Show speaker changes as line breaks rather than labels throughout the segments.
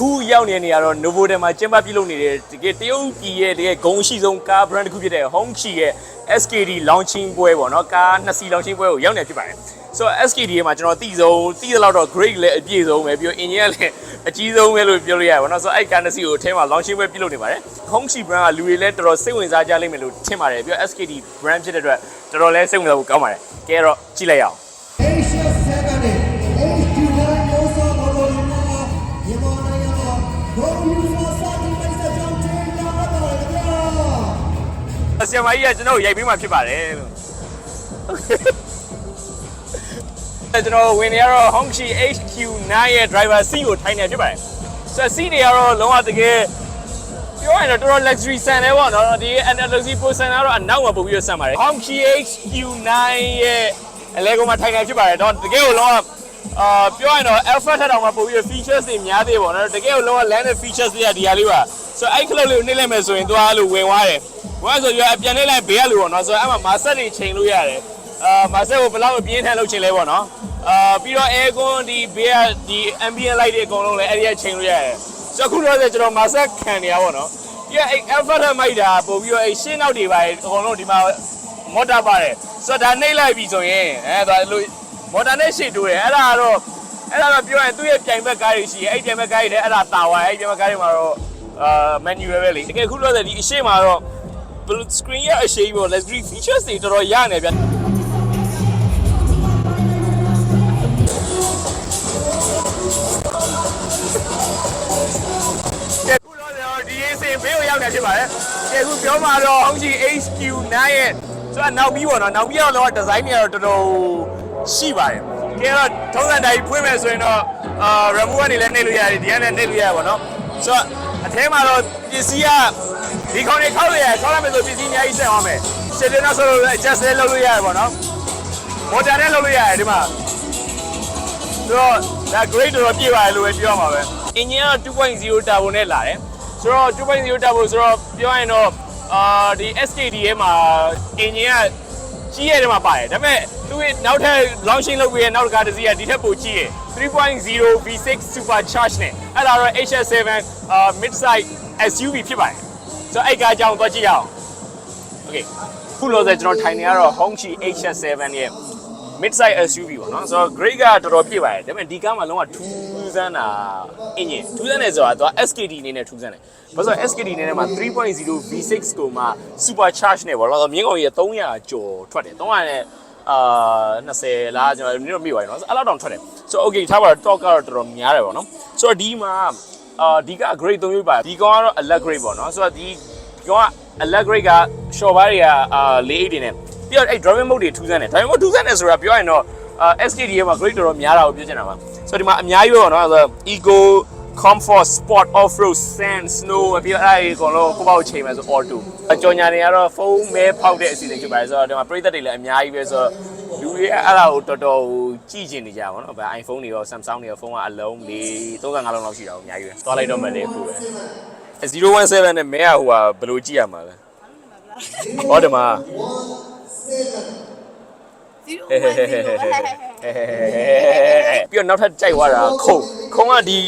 အခုရောက်နေတဲ့နေရာတော့ Novotel မှာကျင်းပပြုလုပ်နေတဲ့တကယ်တရုတ်ပြည်ရဲ့တကယ်ဂုဏ်ရှိဆုံးကား brand တစ်ခုဖြစ်တဲ့ Hongqi ရဲ့ SKD launching ပွဲပေါ့နော်ကားနှစ်စီ launching ပွဲကိုရောက်နေဖြစ်ပါတယ်ဆိုတော့ SKD ရဲ့မှာကျွန်တော်သိဆုံးသိသလောက်တော့ great လည်းအပြည့်ဆုံးပဲပြီးတော့ engine ကလည်းအကြီးဆုံးပဲလို့ပြောလို့ရတယ်ပေါ့နော်ဆိုတော့အဲ့ကားနှစ်စီကိုအထဲမှာ launching ပွဲပြုလုပ်နေပါတယ် Hongqi brand ကလူတွေလည်းတော်တော်စိတ်ဝင်စားကြလိမ့်မယ်လို့ထင်ပါတယ်ပြီးတော့ SKD brand ဖြစ်တဲ့အတွက်တော်တော်လည်းစိတ်ဝင်စားဖို့ကောင်းပါတယ်ကဲတော့ကြည့်လိုက်ရအောင်
ဆ
ရာမကြီးကကျွန်တော်ကိုရိုက်ပေးမှဖြစ်ပါတယ်လို့ကျွန်တော်ဝင်နေရတော့ Hongqi HQ9 ရဲ့ driver seat ကိုထိုင်နေဖြစ်ပါတယ်ဆိုတော့ seat တွေကတော့လုံးဝတကယ်ပြောရရင်တော့တော်တော် luxury ဆန်တယ်ပေါ့နော်ဒီ analogy ပိုဆန်တာတော့အနောက်မှာပို့ပြီးတော့ဆန်ပါတယ် Hongqi HQ9 ရဲ့အလဲကောင်မှာထိုင်နေဖြစ်ပါတယ်တော့တကယ်ကိုလုံးဝ အာပြောရရင်တော့ alpha ထက်တောင်မှပို့ပြီးတော့ features တွေများသေးပေါ့နော်တကယ်ကိုလုံးဝ landed features တွေကဒီဟာလေးပါဆိုတော့အဲ့ club လေးကိုနှိမ့်လိုက်မယ်ဆိုရင်သွားလို့ဝင်သွားတယ်ဝင်ဆိုရအပြန်နှိမ့်လိုက်ဘေးကလူပေါ့နော်ဆိုတော့အဲ့မှာမာဆက်တွေချိန်လို့ရတယ်အာမာဆက်ကိုဘယ်လောက်ပြင်းထန်လုပ်ချိန်လဲပေါ့နော်အာပြီးတော့ aircon ဒီဘေးကဒီ ambient light တွေအကုန်လုံးလည်းအဲ့ဒီကချိန်လို့ရတယ်ဆိုတော့ခုတော့ကျွန်တော်မာဆက်ခံနေရပါတော့ပြီးတော့အဲ့ alpha ထက်မိုက်တာပို့ပြီးတော့အဲ့ရှင်းနောက်တွေပါအကုန်လုံးဒီမှာမော်တာပါတယ်ဆိုတော့ဒါနှိမ့်လိုက်ပြီဆိုရင်အဲဒါလို့ မော်တာနဲ့ရှေ့တိုးတယ်အဲ့ဒါကတော့အဲ့ဒါတော့ပြောရင်သူ့ရဲ့ပြိုင်ဘက်ကားတွေရှိတယ်အဲ့ပြိုင်ဘက်ကားတွေလည်းအဲ့ဒါတာဝါအဲ့ပြိုင်ဘက်ကားတွေမှာတော့အာ manual ပဲလေတကယ်ခုလို့ဆိုဒီအရှိမှာတော့ blue screen ရဲ့အရှိပေါ့ luxury features တွေတော်တော်ရနေဗျကဲခုတော့ဒီအစင်ဘေးကိုရောက်နေဖြစ်ပါတယ်ကဲခုပြောမှာတော့ Hongqi HQ9 ရဲ့ဆိုတော့နောက်ပြီးပေါ့နော်နောက်ပြီးတော့တော့ဒီဇိုင်းတွေကတော့တော်တော် ရှိပါတယ်ကဲတော့ထုံးစံတိုင်းဖွင့်မယ်ဆိုရင်တော့အာ remove ကနေလည်းနှိပ်လို့ရတယ်ဒီကလည်းနှိပ်လို့ရတယ်ပေါ့နော်ဆိုတော့အထဲမှာတော့ပစ္စည်းကဒီခေါင်းတွေခောက်လို့ရတယ်ခောက်လိုက်မယ်ဆိုပစ္စည်းအများကြီးဆက်အောင်မယ်ရှယ်လင်းတော့ဆိုလို့ adjust လည်းလုပ်လို့ရတယ်ပေါ့နော်မော်တာနဲ့လုပ်လို့ရတယ်ဒီမှာဆိုတော့ဒါ grade တော်တော်ပြည့်ပါတယ်လို့ပဲပြောရမှာပဲ engine က2.0 turbo နဲ့လာတယ်ဆိုတော့2.0 turbo ဆိုတော့ပြောရရင်တော့အာဒီ SKD ရဲ့မှာ engine က ကြီးရဲ့ထဲမှာပါတယ်ဒါပေမဲ့သူ့ရဲ့နောက်ထပ် launching လုပ်ပြီးရဲ့နောက်တစ်ခါတစ်စီးကဒီထက်ပိုကြီးရဲ့3.0 V6 supercharge နဲ့အဲ့ဒါတော့ HS7 အာ mid size SUV ဖြစ်ပါတယ်ဆိုတော့အဲ့ကားအကြောင်းသွားကြည့်ရအောင် Okay ခုလောဆယ်ကျွန်တော်ထိုင်နေရတော့ Hongqi HS7 ရဲ့ mid size SUV ပေါ့နော်ဆိုတော့ grade ကတော်တော်ပြည့်ပါတယ်ဒါပေမဲ့ဒီကားမှာလုံးဝထူး ဆန်းတာ engine ထူးဆန်းတယ်ဆိုတာသူက SKD အနေနဲ့ထူးဆန်းတယ်ဘာလို့လဲ SKD အနေနဲ့မှာ3.0 V6 ကိုမှ super charge နဲ့ပေါ့နော်မြင်းကောင်ကြီး300ကျော်ထွက်တယ်300နဲ့အာ20လားကျွန်တော်နည်းတော့မိပါတယ်နော်အဲ့လောက်တောင်ထွက်တယ်ဆိုတော့ okay ထားပါတော့ talk ကတော့တော်တော်များတယ်ပေါ့နော်ဆိုတော့ဒီမှာအာဒီက grade 3မျိုးပါဒီကောင်ကတော့ elect grade ပေါ့နော်ဆိုတော့ဒီကောင်က elect grade က short bar တွေကအာ48တွေနဲ့ပြီးတော့အဲ့ driving mode တွေထူးဆန်းတယ် driving mode ထူးဆန်းတယ်ဆိုတာပြောရင်တော့အာ SKD ရဲ့မှာ grade တော်တော်များတာကိုပြောချင်တာပါ ဆိုတော့ဒီမှာအများကြီးပဲပေါ့နော်ဆိုတော့ eco comfort sport off road sand snow ပြီးတော့အဲ့ဒီအကုန်လုံးကိုပေါ့ချိန်မယ်ဆို auto အကြော်ညာတွေကတော့ဖုန်းမဲဖောက်တဲ့အစီအစဉ်ဖြစ်ပါတယ်ဆိုတော့ဒီမှာပရိသတ်တွေလည်းအများကြီးပဲဆိုတော့လူတွေအဲ့ဒါကိုတော်တော်ကြည့်ကျင်နေကြပါဘောနော်ဗာ iPhone တွေရော Samsung တွေရောဖုန်းကအလုံး၄35လုံးလောက်ရှိတာကိုအများကြီးပဲသွားလိုက်တော့မှလည်းအခုပဲ017နဲ့မဲကဟိုဟာဘယ်လိုကြည့်ရမှာလဲဟောဒီမှာ ပြီးတော့နောက်ထပ်ကြိုက်သွားတာခုံခုံကဒီ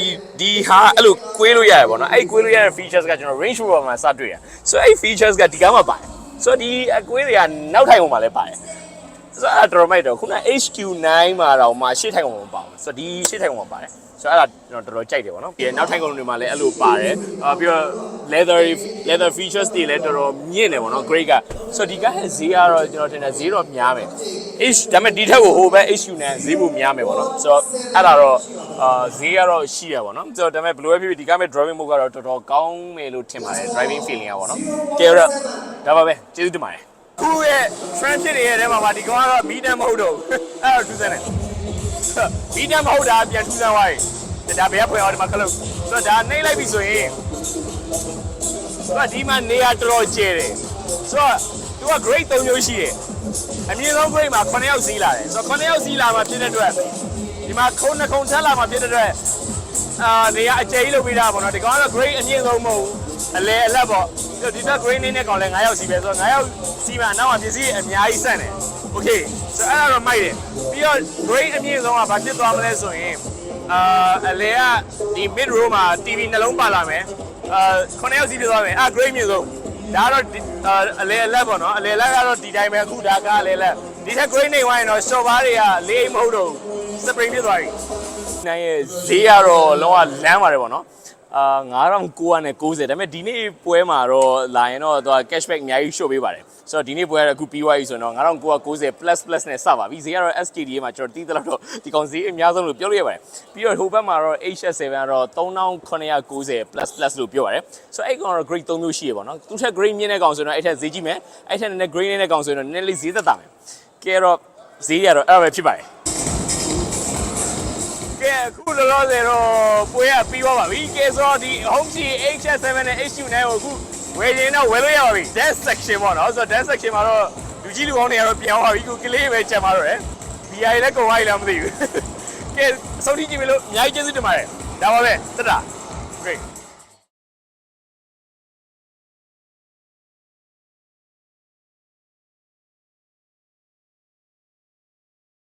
ဒီဟာအဲ့လိုကွေးလို့ရတယ်ပေါ့နော်အဲ့ကွေးလို့ရတဲ့ features ကကျွန်တော် range rover မှာစတွေ့ရဆိုတော့အဲ့ features ကဒီကားမှာပါတယ်ဆိုတော့ဒီအကွေးတွေကနောက်ထိုင်ပုံမှာလည်းပါတယ် ဆိုတော့အဲ့ဒါတော်မိုက်တော့ခုန HQ9 မှာတော့မှရှေ့ထိုင်ပုံမှာပါဆိုတော့ဒီရှေ့ထိုင်ပုံမှာပါတယ်ဆိုတော့အဲ့ဒါကျွန်တော်တော်တော်ကြိုက်တယ်ပေါ့နော်ပြီးရင်နောက်ထိုင်ကုန်တွေမှာလည်းအဲ့လိုပါတယ်အာပြီးတော့ leather leather features တွေလည်းတော်တော်မြင့်တယ်ပေါ့နော် great ကဆိုတော့ဒီကဟဲ့ဈေးကတော့ကျွန်တော်ထင်တယ်ဈေးတော့များမယ် H ဒါပေမဲ့ဒီထက်ကိုဟိုဘက် HU နဲ့ဈေးပိုများမယ်ပေါ့နော်ဆိုတော့အဲ့ဒါတော့အာဈေးကတော့ရှိရပါတော့ဆိုတော့ဒါပေမဲ့ဘယ်လိုပဲဖြစ်ဖြစ်ဒီကမဲ့ driving mode ကတော့တော်တော်ကောင်းမယ်လို့ထင်ပါတယ် driving feeling ကပေါ့နော်ကဲတော့ဒါပါပဲကျေးဇူးတင်ပါတယ် ခုရဲ့ trend ဖြစ်နေတဲ့ထဲမှာပါဒီကောင်ကတော့ beat မဟုတ်တော့ဘူးအဲ့တော့ထူးဆန်းတယ်ဘီတမ်မဟုတ်တာပြန်ထူးဆန်းသွားပြီဒါဘယ်ကဖွင့်အောင်ဒီမှာခလုတ်ဆိုတော့ဒါနှိမ့်လိုက်ပြီဆိုရင်ဆိုတော့ဒီမှာနေရာတော်တော်ကျဲတယ်ဆိုတော့သူက grade 3မျိုးရှိတယ်အမြင့်ဆုံး grade မှာ9ယောက်စီးလာတယ်ဆိုတော့9ယောက်စီးလာမှာဖြစ်တဲ့အတွက်ဒီမှာခုံနှစ်ခုံထက်လာမှာဖြစ်တဲ့အတွက်အာနေရာအကျယ်ကြီးလုပ်ပေးတာပေါ့နော်ဒီကောင်ကတော့ grade အမြင့်ဆုံးမဟုတ်ဘူးအလဲအလက်ပေါ့ပြီး တော့ဒီဘက် green နဲ့ကောင်လဲ9ယောက်စီပဲဆိုတော့9ယောက်စီမှာနောက်မှာပစ္စည်းအများကြီးဆန့်တယ် okay ဆိုတော့အဲ့ဒါတော့မိုက်တယ်ပြီးတော့ green အမြင့်ဆုံးကဘာဖြစ်သွားမလဲဆိုရင်အာအလဲကဒီ mid row မှာ TV နှလုံးပါလာမယ်အာ9ယောက်စီဖြစ်သွားမယ်အာ green အမြင့်ဆုံးဒါကတော့အလဲလက်ပေါ့နော်အလဲလက်ကတော့ဒီတိုင်းပဲအခုဒါကအလဲလက်ဒီထက် green နေဝိုင်းတော့ရှော့ပါးတွေကလေးမဟုတ်တော့ spring ဖြစ်သွားပြီနိုင်ရဲ့ဈေးကတော့လောကလမ်းပါတယ်ပေါ့နော် အာ9990ဒါပေမဲ့ဒီနေ့ပွဲမှာတော့လာရင်တော့သူက cashback အများကြီး show ပေးပါတယ်ဆိုတော့ဒီနေ့ပွဲကတော့အခုပြီးသွားပြီဆိုတော့9990 plus plus နဲ့စပါပြီဈေးကတော့ SKD မှာကျွန်တော်တီးသလောက်တော့ဒီကောင်ဈေးအများဆုံးလို့ပြောလို့ရပါတယ်ပြီးတော့ဟိုဘက်မှာတော့ HS7 ကတော့3990 plus plus လို့ပြောပါတယ်ဆိုတော့အဲ့ကောင်ကတော့ grade 3မျိုးရှိရပါတော့သူထက် grade မြင့်တဲ့ကောင်ဆိုတော့အဲ့ထက်ဈေးကြီးမယ်အဲ့ထက်နည်းနည်း grade နဲ့ကောင်ဆိုတော့နည်းနည်းလေးဈေးသက်သာမယ်ကဲတော့ဈေးရတော့အဲ့ဒါပဲဖြစ်ပါတယ် ကဲအခုလောလောဆယ်တော့ပွဲကပြီးသွားပါပြီကဲဆိုတော့ဒီ home G HS7 နဲ့ H2 နဲ့ကိုအခုဝယ်ရင်တော့ဝယ်လို့ရပါပြီ desk section ပေါ့နော်ဆိုတော့ desk section မှာတော့လူကြီးလူကောင်းတွေကတော့ပြန်သွားပြီခုကလေးပဲကြံပါတော့တယ် BI လည်းကုန်သွားပြီလားမသိဘူးကဲအဆုံးထိကြည့်ပြီလို့အများကြီးကျေးဇူးတင်ပါတယ်ဒါပါပဲတက်တာ great